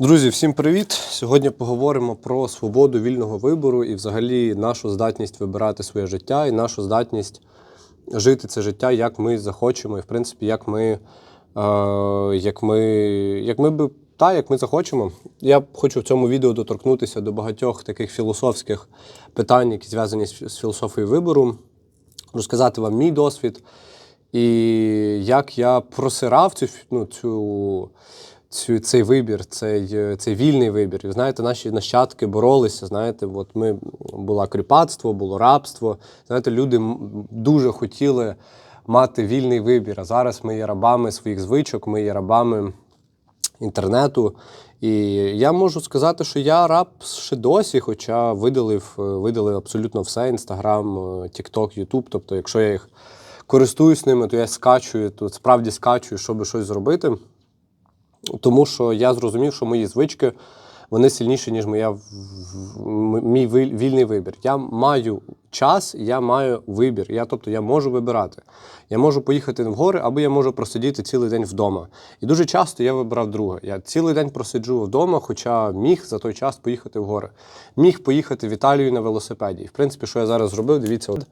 Друзі, всім привіт! Сьогодні поговоримо про свободу вільного вибору і взагалі нашу здатність вибирати своє життя і нашу здатність жити це життя, як ми захочемо, і в принципі, як ми, е, як ми, як ми би. Та, як ми захочемо. Я хочу в цьому відео доторкнутися до багатьох таких філософських питань, які зв'язані з філософією вибору, розказати вам мій досвід і як я просирав цю, ну, цю, цю, цей вибір, цей, е, цей вільний вибір. І знаєте, наші нащадки боролися. Знаєте, от ми було кріпацтво, було рабство. Знаєте, люди дуже хотіли мати вільний вибір. А зараз ми є рабами своїх звичок, ми є рабами інтернету. І я можу сказати, що я раб ще досі, хоча видалив, е, видалив абсолютно все: Інстаграм, Тікток, Ютуб. Тобто, якщо я їх користуюсь ними, то я скачую, то справді скачую, щоб щось зробити. Тому що я зрозумів, що мої звички вони сильніші, ніж моя мій вільний вибір. Я маю час, я маю вибір. Я, тобто я можу вибирати. Я можу поїхати в гори, або я можу просидіти цілий день вдома. І дуже часто я вибрав друге. Я цілий день просиджу вдома, хоча міг за той час поїхати в гори. Міг поїхати в Італію на велосипеді. І, в принципі, що я зараз зробив, дивіться, от,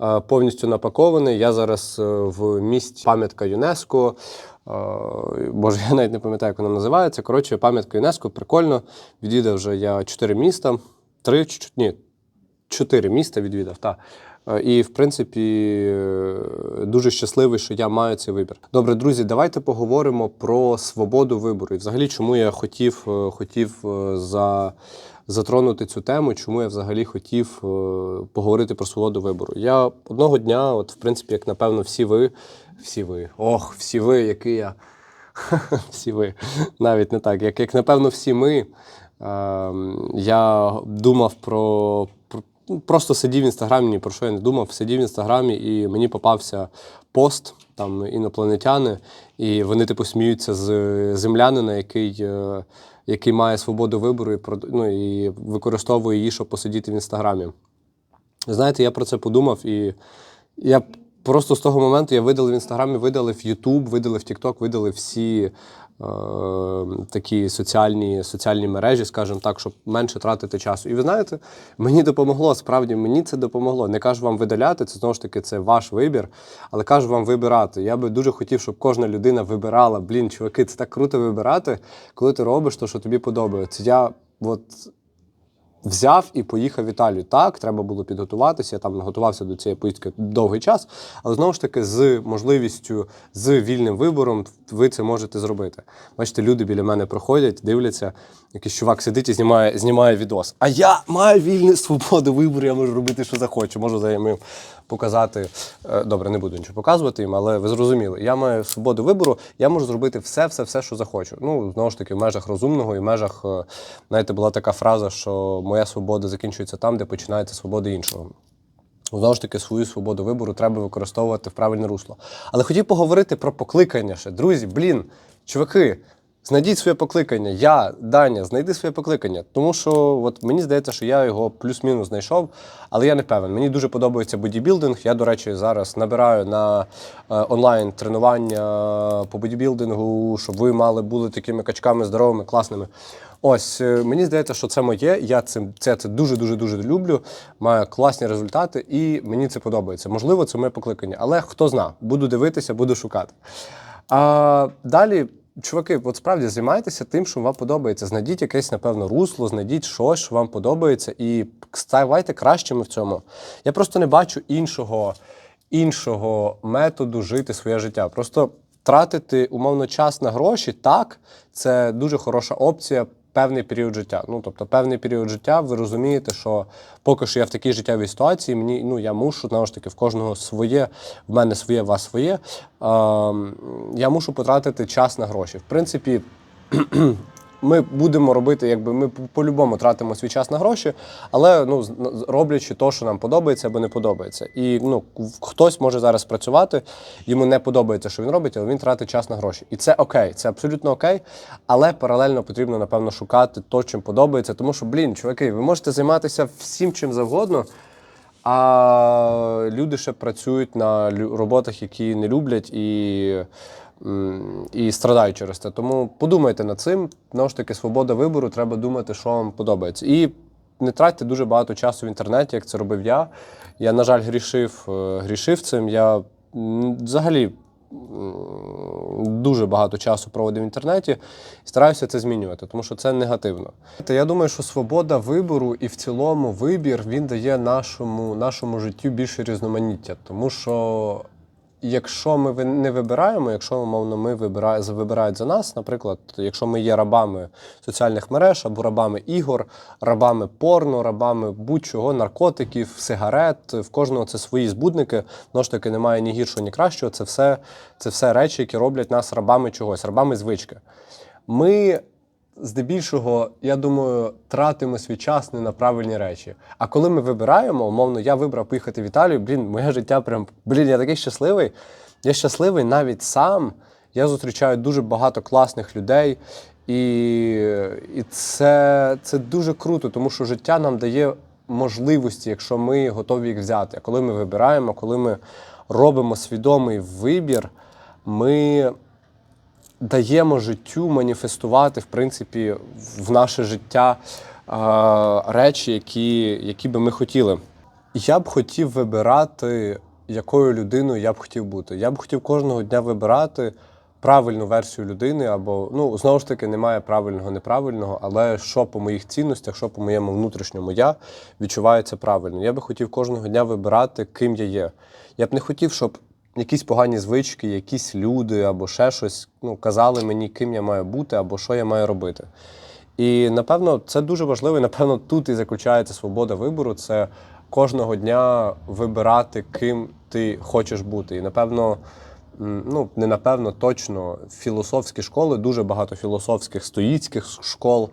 е, повністю напакований. Я зараз е, в місті пам'ятка ЮНЕСКО. Боже, я навіть не пам'ятаю, як вона називається. Коротше, пам'ятка ЮНЕСКО, прикольно. Відвідав вже я чотири міста. Три ні, чотири міста відвідав. Та. Е, І, в принципі, е, дуже щасливий, що я маю цей вибір. Добре, друзі, давайте поговоримо про свободу вибору. І взагалі, чому я хотів, е, хотів за, затронути цю тему, чому я взагалі хотів поговорити про свободу вибору. Я одного дня, от, в принципі, як напевно, всі ви, всі ви, ох, всі ви, який я. всі ви, навіть не так. Як, як напевно, всі ми. Ем, я думав про, ну, просто сидів в інстаграмі, ні про що я не думав. Сидів в інстаграмі, і мені попався пост там інопланетяни, і вони типу сміються з землянина, який, е, який має свободу вибору і, ну, і використовує її, щоб посидіти в інстаграмі. Знаєте, я про це подумав, і я просто з того моменту я видалив в інстаграмі, видалив Ютуб, видалив Тікток, видалив всі е, такі соціальні, соціальні мережі, скажімо так, щоб менше тратити часу. І ви знаєте, мені допомогло, справді мені це допомогло. Не кажу вам видаляти, це знову ж таки це ваш вибір, але кажу вам вибирати. Я би дуже хотів, щоб кожна людина вибирала. Блін, чуваки, це так круто вибирати, коли ти робиш те, що тобі подобається. Я от взяв і поїхав в Італію. Так, треба було підготуватися. Я там готувався до цієї поїздки довгий час, але знову ж таки, з можливістю, з вільним вибором, ви це можете зробити. Бачите, люди біля мене проходять, дивляться. Якийсь чувак сидить і знімає, знімає відос. А я маю вільну свободу вибору, я можу робити, що захочу. Можу за показати. Е, Добре, не буду нічого показувати їм, але ви зрозуміли, я маю свободу вибору, я можу зробити все, все, все, що захочу. Ну, знову ж таки, в межах розумного і в межах, е, знаєте, була така фраза, що моя свобода закінчується там, де починається свобода іншого. Знову ж таки, свою свободу вибору треба використовувати в правильне русло. Але хотів поговорити про покликання ще. Друзі, блін, чуваки, знайдіть своє покликання. Я, Даня, знайди своє покликання. Тому що от мені здається, що я його плюс-мінус знайшов, але я не певен. Мені дуже подобається бодібілдинг. Я, до речі, зараз набираю на е, онлайн тренування по бодібілдингу, щоб ви мали були такими качками здоровими, класними. Ось е, мені здається, що це моє. Я цим це, це дуже дуже дуже люблю. Маю класні результати, і мені це подобається. Можливо, це моє покликання, але хто зна, буду дивитися, буду шукати. А далі, чуваки, от справді займайтеся тим, що вам подобається. Знайдіть якесь, напевно, русло, знайдіть щось, що вам подобається, і ставайте кращими в цьому. Я просто не бачу іншого, іншого методу жити своє життя. Просто тратити умовно час на гроші, так, це дуже хороша опція. Певний період життя. Ну, тобто, певний період життя, ви розумієте, що поки що я в такій життєвій ситуації, мені ну я мушу знову ж таки в кожного своє, в мене своє, в вас своє. Е, я мушу потратити час на гроші. В принципі, ми будемо робити, якби ми по- по-любому тратимо свій час на гроші, але ну, роблячи то, що нам подобається або не подобається. І ну, хтось може зараз працювати, йому не подобається, що він робить, але він тратить час на гроші. І це окей, це абсолютно окей. Але паралельно потрібно, напевно, шукати то, чим подобається. Тому що, блін, чуваки, ви можете займатися всім чим завгодно. А люди ще працюють на роботах, які не люблять, і і страдають через це. Тому подумайте над цим. Знову ж таки, свобода вибору, треба думати, що вам подобається. І не тратьте дуже багато часу в інтернеті, як це робив я. Я, на жаль, грішив, е, грішив цим. Я взагалі дуже багато часу проводив в інтернеті і стараюся це змінювати, тому що це негативно. Та я думаю, що свобода вибору і в цілому вибір він дає нашому, нашому життю більше різноманіття, тому що. Якщо ми не вибираємо, якщо умовно ми вибирають, вибирають за нас, наприклад, якщо ми є рабами соціальних мереж або рабами ігор, рабами порно, рабами будь-чого, наркотиків, сигарет, в кожного це свої збудники. Знову ж таки, немає ні гіршого, ні кращого. Це все, це все речі, які роблять нас рабами чогось, рабами звички. Ми здебільшого, я думаю, тратимо свій час не на правильні речі. А коли ми вибираємо, умовно, я вибрав поїхати в Італію, блін, моє життя прям, блін, я такий щасливий. Я щасливий навіть сам. Я зустрічаю дуже багато класних людей. І, і це, це дуже круто, тому що життя нам дає можливості, якщо ми готові їх взяти. А коли ми вибираємо, коли ми робимо свідомий вибір, ми даємо життю маніфестувати, в принципі, в наше життя е, речі, які, які би ми хотіли. Я б хотів вибирати, якою людиною я б хотів бути. Я б хотів кожного дня вибирати правильну версію людини, або ну знову ж таки немає правильного, неправильного, але що по моїх цінностях, що по моєму внутрішньому я відчувається правильно. Я би хотів кожного дня вибирати, ким я є. Я б не хотів, щоб якісь погані звички, якісь люди або ще щось ну, казали мені, ким я маю бути, або що я маю робити. І напевно це дуже важливо. і напевно тут і заключається свобода вибору. Це кожного дня вибирати, ким ти хочеш бути. І напевно, ну не напевно, точно філософські школи, дуже багато філософських стоїцьких школ, е,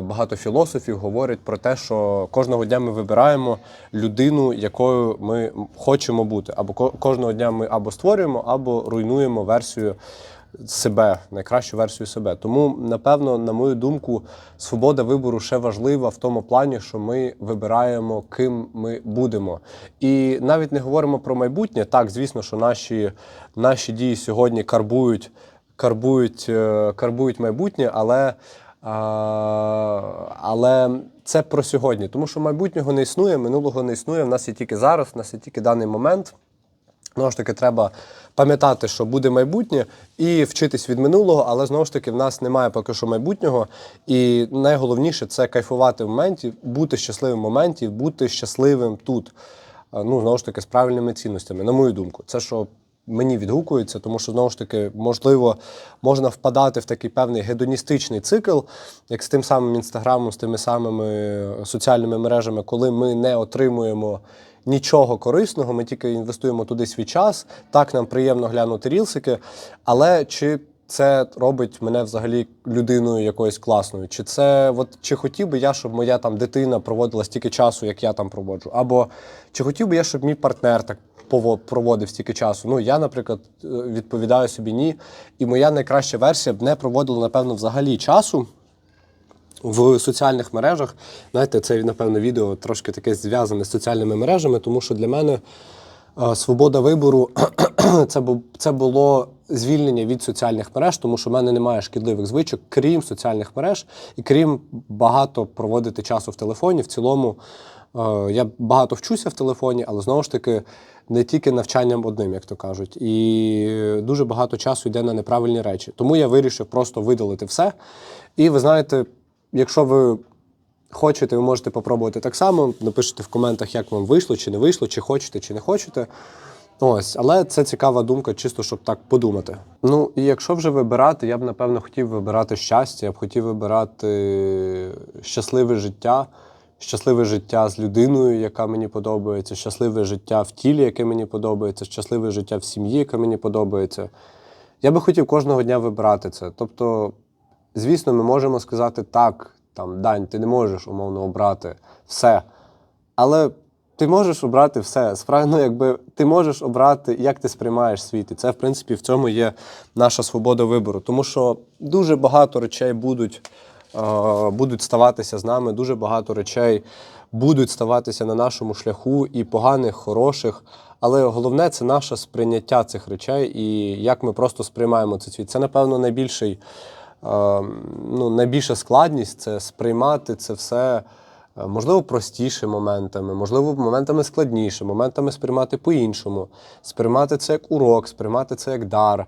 багато філософів говорять про те, що кожного дня ми вибираємо людину, якою ми хочемо бути. Або кожного дня ми або створюємо, або руйнуємо версію себе, найкращу версію себе. Тому, напевно, на мою думку, свобода вибору ще важлива в тому плані, що ми вибираємо, ким ми будемо. І навіть не говоримо про майбутнє. Так, звісно, що наші, наші дії сьогодні карбують, карбують, е, карбують майбутнє, але. А, але це про сьогодні, тому що майбутнього не існує, минулого не існує. В нас є тільки зараз, в нас є тільки даний момент. Знову ж таки, треба пам'ятати, що буде майбутнє, і вчитись від минулого, але знову ж таки в нас немає поки що майбутнього. І найголовніше це кайфувати в моменті, бути щасливим в моменті, бути щасливим тут. Ну, знову ж таки, з правильними цінностями, на мою думку. Це що мені відгукується, тому що знову ж таки, можливо, можна впадати в такий певний гедоністичний цикл, як з тим самим інстаграмом, з тими самими соціальними мережами, коли ми не отримуємо нічого корисного, ми тільки інвестуємо туди свій час. Так нам приємно глянути рілсики, але чи це робить мене взагалі людиною якоюсь класною? Чи це от чи хотів би я, щоб моя там дитина проводила стільки часу, як я там проводжу? Або чи хотів би я, щоб мій партнер так проводив стільки часу? Ну я, наприклад, е, відповідаю собі ні. І моя найкраща версія б не проводила, напевно, взагалі часу в соціальних мережах. Знаєте, це, напевно, відео трошки таке зв'язане з соціальними мережами, тому що для мене е, свобода вибору це, було звільнення від соціальних мереж, тому що в мене немає шкідливих звичок, крім соціальних мереж, і крім багато проводити часу в телефоні. В цілому е, я багато вчуся в телефоні, але знову ж таки. Не тільки навчанням одним, як то кажуть, і дуже багато часу йде на неправильні речі. Тому я вирішив просто видалити все. І ви знаєте, якщо ви хочете, ви можете попробувати так само. Напишіть в коментах, як вам вийшло, чи не вийшло, чи хочете, чи не хочете. Ось, але це цікава думка, чисто щоб так подумати. Ну і якщо вже вибирати, я б напевно хотів вибирати щастя, я б хотів вибирати щасливе життя, щасливе життя з людиною, яка мені подобається, щасливе життя в тілі, яке мені подобається, щасливе життя в сім'ї, яке мені подобається. Я би хотів кожного дня вибирати це. Тобто, звісно, ми можемо сказати так, там, Дань, ти не можеш умовно обрати все. Але ти можеш обрати все. Справді, ну, якби ти можеш обрати, як ти сприймаєш світ. І це, в принципі, в цьому є наша свобода вибору. Тому що дуже багато речей будуть, е, будуть ставатися з нами, дуже багато речей будуть ставатися на нашому шляху, і поганих, хороших. Але головне це наше сприйняття цих речей і як ми просто сприймаємо цей світ. Це, напевно, найбільший, ну, найбільша складність це сприймати це все. е, Можливо, простіше моментами, можливо, моментами складніше, моментами сприймати по-іншому, сприймати це як урок, сприймати це як дар.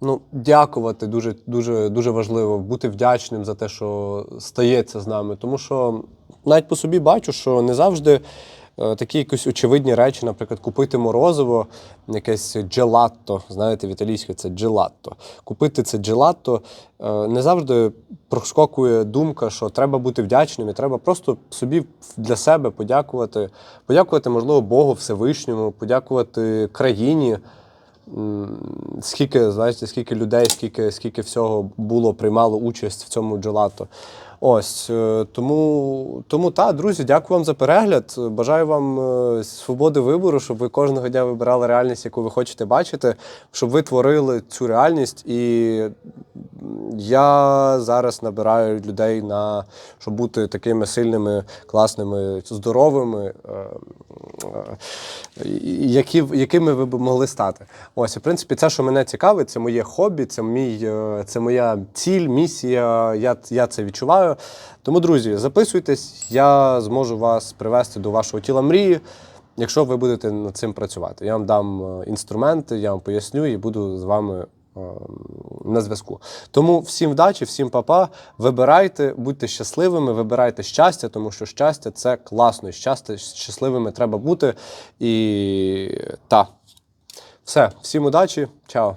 Ну, дякувати дуже, дуже, дуже важливо, бути вдячним за те, що стається з нами. Тому що навіть по собі бачу, що не завжди е, такі якісь очевидні речі, наприклад, купити морозиво, якесь джелатто, знаєте, в італійській це джелатто. Купити це джелатто е, не завжди проскокує думка, що треба бути вдячним, і треба просто собі для себе подякувати. Подякувати, можливо, Богу Всевишньому, подякувати країні. Скільки, знаєте, скільки людей, скільки, скільки всього було, приймало участь в цьому джелато. Ось е, тому, тому та, друзі, дякую вам за перегляд. Бажаю вам е, свободи вибору, щоб ви кожного дня вибирали реальність, яку ви хочете бачити, щоб ви творили цю реальність. І я зараз набираю людей на щоб бути такими сильними, класними, здоровими, е, які, якими ви б могли стати. Ось, в принципі, це, що мене цікавить, це моє хобі, це мій, це моя ціль, місія. Я, я це відчуваю. Тому, друзі, записуйтесь, я зможу вас привести до вашого тіла мрії. Якщо ви будете над цим працювати, я вам дам е, інструменти, я вам поясню і буду з вами е, на зв'язку. Тому всім вдачі, всім папа. Вибирайте, будьте щасливими, вибирайте щастя, тому що щастя це класно. І щастя, щасливими треба бути. І та. Все, всім удачі, чао.